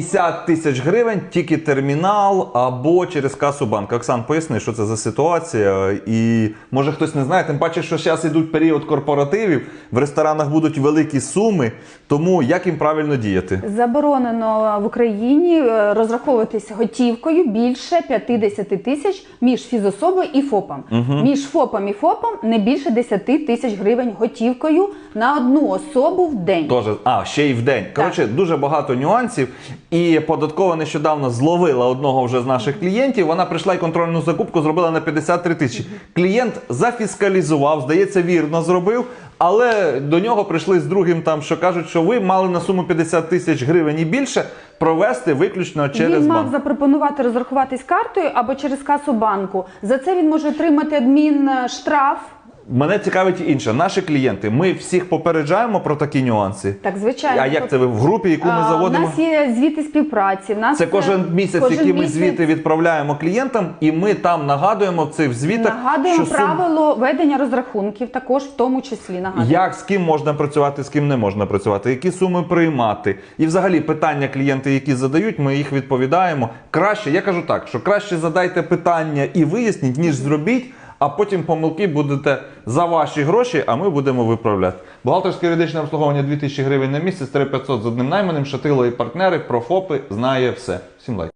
50 тисяч гривень тільки термінал або через касу банку. Оксан, поясни, що це за ситуація. І може хтось не знає, тим паче, що зараз йдуть період корпоративів, в ресторанах будуть великі суми. Тому як їм правильно діяти? Заборонено в Україні е, розраховуватися готівкою більше 50 тисяч між фізособою і ФОПом. Між ФОПом і ФОПом не більше 10 тисяч гривень готівкою на одну особу в день. Тоже, а, ще й в день. Коротше, дуже багато нюансів. І податкова нещодавно зловила одного вже з наших клієнтів. Вона прийшла і контрольну закупку зробила на 53 тисячі. Клієнт зафіскалізував, здається, вірно зробив. Але до нього прийшли з другим, там що кажуть, що ви мали на суму 50 тисяч гривень і більше провести виключно через він мав банк. запропонувати розрахуватись картою або через касу банку. За це він може отримати адмінштраф. Мене цікавить інше. Наші клієнти, ми всіх попереджаємо про такі нюанси. Так, звичайно. А як це ви в групі, яку ми заводимо? У нас є звіти співпраці. В нас Це кожен місяць, кожен які ми місяць звіти відправляємо клієнтам, і ми там нагадуємо в цих звітах, Нагадуємо що сум- правило ведення розрахунків, також в тому числі нагадуємо. як з ким можна працювати, з ким не можна працювати, які суми приймати. І взагалі питання клієнти, які задають, ми їх відповідаємо. Краще, я кажу так, що краще задайте питання і виясніть, ніж зробіть. А потім помилки будете за ваші гроші, а ми будемо виправляти. Бухгалтерське юридичне обслуговування 2000 гривень на місяць, 3500 з одним найманим, шатило і партнери, про ФОПи знає все. Всім лайк.